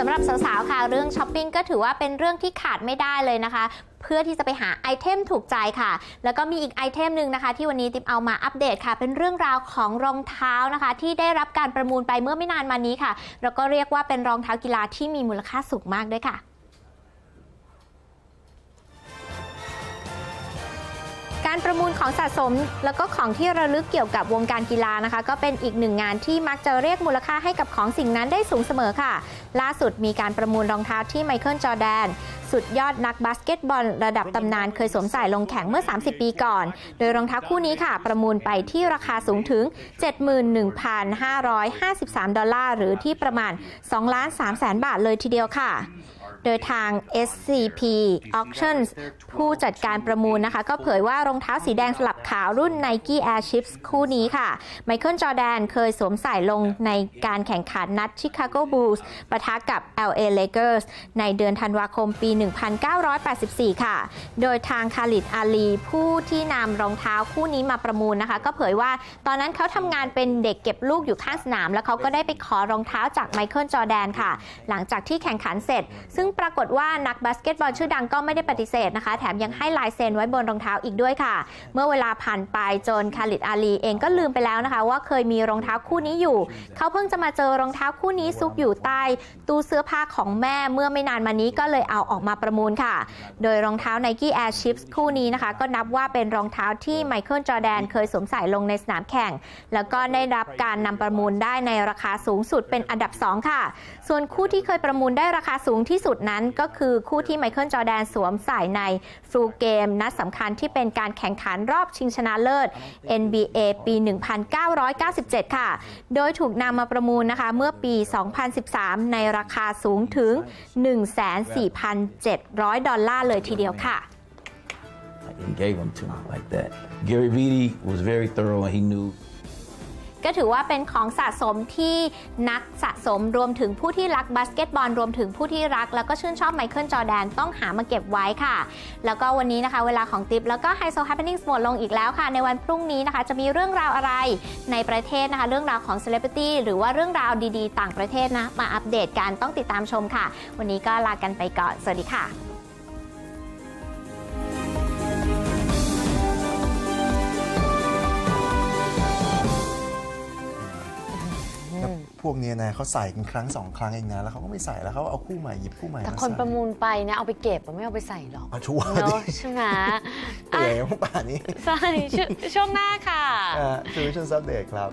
สำหรับสาวๆค่ะเรื่องช้อปปิ้งก็ถือว่าเป็นเรื่องที่ขาดไม่ได้เลยนะคะ เพื่อที่จะไปหาไอเทมถูกใจค่ะ แล้วก็มีอีกไอเทมหนึ่งนะคะ ที่วันนี้ติ๊บเอามาอัปเดตค่ะ เป็นเรื่องราวของรองเท้านะคะ ที่ได้รับการประมูลไปเมื่อไม่นานมานี้ค่ะ แล้วก็เรียกว่าเป็นรองเท้ากีฬาที่มีมูลค่าสูงมากด้วยค่ะ การประมูลของสะสม แล้วก็ของที่ระลึกเกี่ยวกับวงการกีฬานะคะ ก็เป็นอีกหนึ่งงานที่มักจะเรียกมูลค่าให้กับของสิ่งนั้นได้สูงเสมอค่ะ ล่าสุดมีการประมูลรองเท้าที่ไมเคิลจอแดน สุดยอดนักบาสเกตบอล ระดับตำนานเคยสวมใส่ลงแข่งเมื่อ 30 ปีก่อน โดยรองเท้าคู่นี้ค่ะ ประมูลไปที่ราคาสูงถึง 71,553 ดอลลาร์หรือที่ประมาณ2ล้าน3แสนบาทเลยทีเดียวค่ะ โดยทาง SCP Auctions ผู้จัดการประมูลนะคะ ก็เผยว่ารองเท้าสีแดงสลับขาวรุ่น Nike Air Chips คู่นี้ค่ะไมเคิลจอแดนเคยสวมใส่ลงในการแข่งขันนัด Chicago Bulls ปะทะกับ LA Lakers ในเดือนธันวาคมปี 1984 ค่ะ โดยทางคาลิดอาลี ผู้ที่นำรองเท้าคู่นี้มาประมูลนะคะ ก็เผยว่าตอนนั้นเขาทำงานเป็นเด็กเก็บลูกอยู่ข้างสนาม แล้วเขาก็ได้ไปขอรองเท้าจากไมเคิลจอแดนค่ะ หลังจากที่แข่งขันเสร็จ ซึ่งปรากฏว่านักบาสเกตบอลชื่อดังก็ไม่ได้ปฏิเสธนะคะ แถมยังให้ลายเซ็นไว้บนรองเท้าอีกด้วยค่ะ เมื่อเวลาผ่านไปจนคาลิดอาลีเองก็ลืมไปแล้วนะคะ ว่าเคยมีรองเท้าคู่นี้อยู่ เขาเพิ่งจะมาเจอรองเท้าคู่นี้ซุกอยู่ใต้ตู้เสื้อผ้าของแม่เมื่อไม่นานมานี้ก็เลยเอาออกมาประมูลค่ะ โดยรองเท้า Nike Air Chips คู่นี้นะคะ ก็นับว่าเป็นรองเท้าที่ไมเคิลจอแดนเคยสวมใส่ลงในสนามแข่ง แล้วก็ได้รับการนำประมูลได้ในราคาสูงสุดเป็นอันดับ 2 ค่ะ ส่วนคู่ที่เคยประมูลได้ราคาสูงที่สุดนั้นก็คือคู่ที่ไมเคิลจอแดนสวมใส่ในฟลูเกม นัดสำคัญที่เป็นการแข่งขันรอบชิงชนะเลิศ NBA ปี 1997 ค่ะ โดยถูกนำมาประมูลนะคะเมื่อปี 2013 ในราคาสูงถึง14,700 ดอลลาร์เลยทีเดียวค่ะ He gave them to me like that. Gary Vitti was very thorough and he knew ก็ถือว่าเป็นของสะสมที่นักสะสมรวมถึงผู้ที่รักบาสเกตบอลรวมถึงผู้ที่รัก แล้วก็ชื่นชอบไมเคิลจอแดนต้องหามาเก็บไว้ค่ะ แล้วก็วันนี้นะคะ เวลาของติปแล้วก็ไฮโซ h a p p e n i n g หมดลงอีกแล้วค่ะ ในวันพรุ่งนี้นะคะ จะมีเรื่องราวอะไรในประเทศนะคะ เรื่องราวของเซเลบริตี้หรือว่าเรื่องราวดีๆ ต่างประเทศนะมาอัปเดตกันต้องติดตามชมค่ะ วันนี้ก็ลากันไปก่อนสวัสดีค่ะ แล้วพวกเนี้ยนะเขาใส่กันครั้งสองครั้งเองนะ แล้วเขาก็ไม่ใส่แล้วเขาเอาคู่ใหม่หยิบคู่ใหม่แต่มาคนใส่ประมูลไปนะ เอาไปเก็บอะไม่เอาไปใส่หรอกเอาชัวร์เนดิอะใช่ไหมเปื่อยเมื่อป่านนี้ใช่ช่วงช่วงหน้าค่ะ อ่า Solutions Update ครับ